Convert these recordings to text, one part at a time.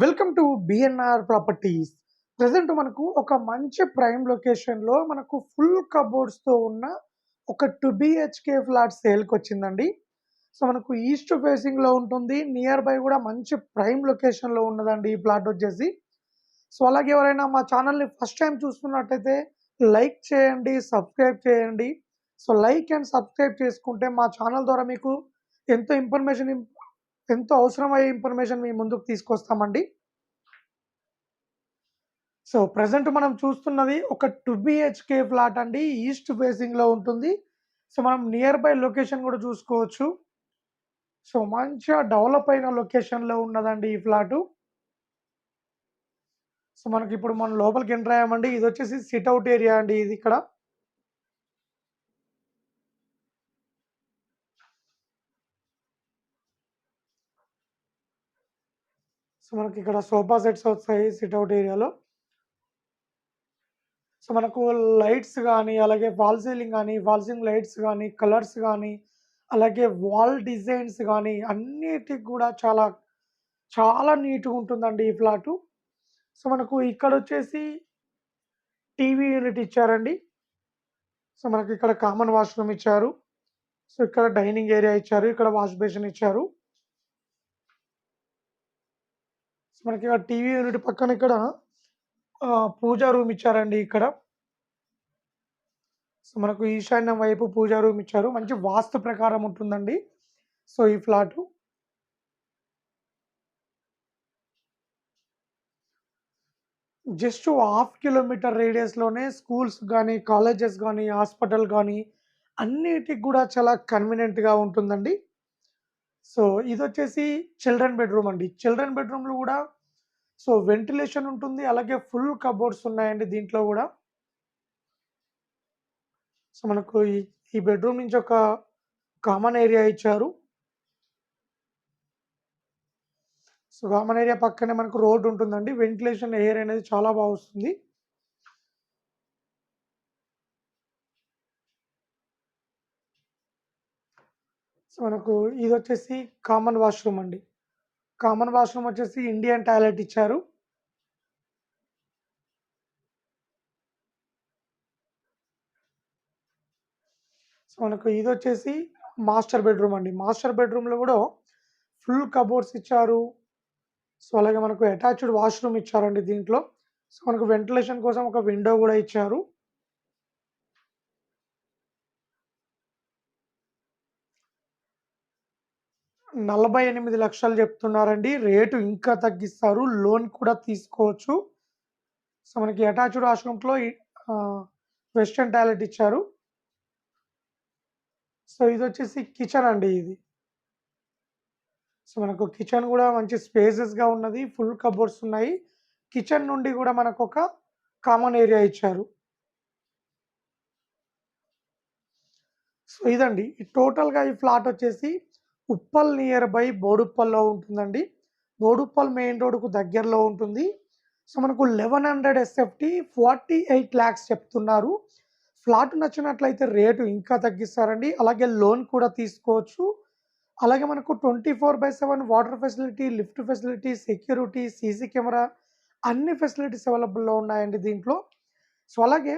Welcome to BNR properties present మనకు ఒక మంచి ప్రైమ్ లొకేషన్లో మనకు ఫుల్ కబోర్డ్స్తో ఉన్న ఒక టూ బిహెచ్కే ఫ్లాట్ సేల్కి వచ్చిందండి. సో మనకు ఈస్ట్ ఫేసింగ్లో ఉంటుంది. నియర్ బై కూడా మంచి ప్రైమ్ లొకేషన్లో ఉన్నదండి ఈ ప్లాట్ వచ్చేసి. సో అలాగే ఎవరైనా మా ఛానల్ని ఫస్ట్ టైం చూస్తున్నట్టయితే లైక్ చేయండి సబ్స్క్రైబ్ చేయండి. సో లైక్ అండ్ సబ్స్క్రైబ్ చేసుకుంటే మా ఛానల్ ద్వారా మీకు ఎంతో ఇన్ఫర్మేషన్ ఎంతో అవసరమయ్యే ఇన్ఫర్మేషన్ మీ ముందుకు తీసుకొస్తామండి. సో ప్రజెంట్ మనం చూస్తున్నది ఒక టూ బిహెచ్కే ఫ్లాట్ అండి. ఈస్ట్ ఫేసింగ్లో ఉంటుంది. సో మనం నియర్ బై లొకేషన్ కూడా చూసుకోవచ్చు. సో మంచిగా డెవలప్ అయిన లొకేషన్లో ఉన్నదండి ఈ ఫ్లాటు సో మనకి ఇప్పుడు మనం లోపలికి ఎంటర్ అయ్యామండి. ఇది వచ్చేసి సిట్ అవుట్ ఏరియా అండి ఇది ఇక్కడ. సో మనకి ఇక్కడ సోఫా సెట్స్ వస్తాయి సిట్ అవుట్ ఏరియాలో. సో మనకు లైట్స్ కానీ అలాగే వాల్ సీలింగ్ కానీ వాల్ సీలింగ్ లైట్స్ కానీ కలర్స్ కానీ అలాగే వాల్ డిజైన్స్ కానీ అన్నిటికి కూడా చాలా చాలా నీట్గా ఉంటుందండి ఈ ఫ్లాటు. సో మనకు ఇక్కడ వచ్చేసి టీవీ యూనిట్ ఇచ్చారండి. సో మనకి ఇక్కడ కామన్ వాష్రూమ్ ఇచ్చారు. సో ఇక్కడ డైనింగ్ ఏరియా ఇచ్చారు. ఇక్కడ వాష్ బేసిన్ ఇచ్చారు సో మనకి టీవీ యూనిట్ పక్కన ఇక్కడ పూజా రూమ్ ఇచ్చారండి ఇక్కడ. సో మనకు ఈశాన్యం వైపు పూజా రూమ్ ఇచ్చారు. మంచి వాస్తు ప్రకారం ఉంటుందండి. సో ఈ ఫ్లాటు. జస్ట్ హాఫ్ కిలోమీటర్ రేడియస్లోనే స్కూల్స్ కానీ కాలేజెస్ కానీ హాస్పిటల్ కానీ అన్నిటికి కూడా చాలా కన్వీనియంట్గా ఉంటుందండి. సో ఇది వచ్చేసి చిల్డ్రన్ బెడ్రూమ్ అండి. చిల్డ్రన్ బెడ్రూమ్లో కూడా సో వెంటిలేషన్ ఉంటుంది. అలాగే ఫుల్ కబోర్డ్స్ ఉన్నాయండి దీంట్లో కూడా. సో మనకు ఈ ఈ బెడ్రూమ్ నుంచి ఒక కామన్ ఏరియా ఇచ్చారు. సో కామన్ ఏరియా పక్కనే మనకు రోడ్ ఉంటుందండి. వెంటిలేషన్ ఎయిర్ అనేది చాలా బాగా సో మనకు ఇది వచ్చేసి కామన్ వాష్రూమ్ అండి. కామన్ వాష్రూమ్ వచ్చేసి ఇండియన్ టాయిలెట్ ఇచ్చారు. సో మనకు ఇది వచ్చేసి మాస్టర్ బెడ్రూమ్ అండి మాస్టర్ బెడ్రూమ్లో కూడా ఫుల్ కబోర్డ్స్ ఇచ్చారు. సో అలాగే మనకు అటాచ్డ్ వాష్రూమ్ ఇచ్చారండి దీంట్లో. సో మనకు వెంటిలేషన్ కోసం ఒక విండో కూడా ఇచ్చారు. నలభై ఎనిమిది లక్షలు చెప్తున్నారండి. రేటు ఇంకా తగ్గిస్తారు. లోన్ కూడా తీసుకోవచ్చు. సో మనకి అటాచ్డ్ వాష్రూమ్లో వెస్టర్న్ టాయిలెట్ ఇచ్చారు. సో ఇది వచ్చేసి కిచెన్ అండి ఇది. సో మనకు కిచెన్ కూడా మంచి స్పేసెస్గా ఉన్నది. ఫుల్ కబోర్డ్స్ ఉన్నాయి. కిచెన్ నుండి కూడా మనకు ఒక కామన్ ఏరియా ఇచ్చారు. సో ఇదండి. ఈ టోటల్గా ఈ ఫ్లాట్ వచ్చేసి ఉప్పల్ నియర్ బై బోడుప్పల్లో ఉంటుందండి. బోడుప్పల్ మెయిన్ రోడ్కు దగ్గరలో ఉంటుంది. సో మనకు eleven hundred SFT forty eight lakhs చెప్తున్నారు. ఫ్లాట్ నచ్చినట్లయితే రేటు ఇంకా తగ్గిస్తారండి. అలాగే లోన్ కూడా తీసుకోవచ్చు. అలాగే మనకు twenty four by seven water facility lift facility security CC camera అన్ని ఫెసిలిటీస్ అవైలబుల్లో ఉన్నాయండి దీంట్లో. సో అలాగే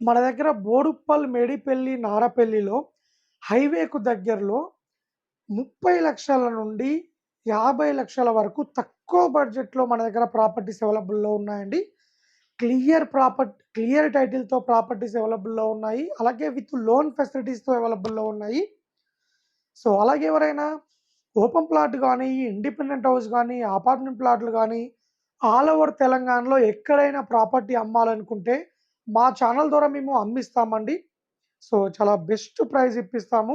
మన దగ్గర బోడుప్పల్ మేడిపల్లి నారపల్లిలో హైవేకు దగ్గరలో ముప్పై లక్షల నుండి యాభై లక్షల వరకు తక్కువ బడ్జెట్లో మన దగ్గర ప్రాపర్టీస్ అవైలబుల్లో ఉన్నాయండి. క్లియర్ ప్రాపర్టీ క్లియర్ టైటిల్తో ప్రాపర్టీస్ అవైలబుల్లో ఉన్నాయి. అలాగే విత్ లోన్ ఫెసిలిటీస్తో అవైలబుల్లో ఉన్నాయి. సో అలాగే ఎవరైనా ఓపెన్ ప్లాట్ కానీ ఇండిపెండెంట్ హౌస్ కానీ అపార్ట్మెంట్ ప్లాట్లు కానీ ఆల్ ఓవర్ తెలంగాణలో ఎక్కడైనా ప్రాపర్టీ అమ్మాలనుకుంటే మా ఛానల్ ద్వారా మేము అమ్మిస్తామండి. సో చాలా బెస్ట్ ప్రైస్ ఇప్పిస్తాము.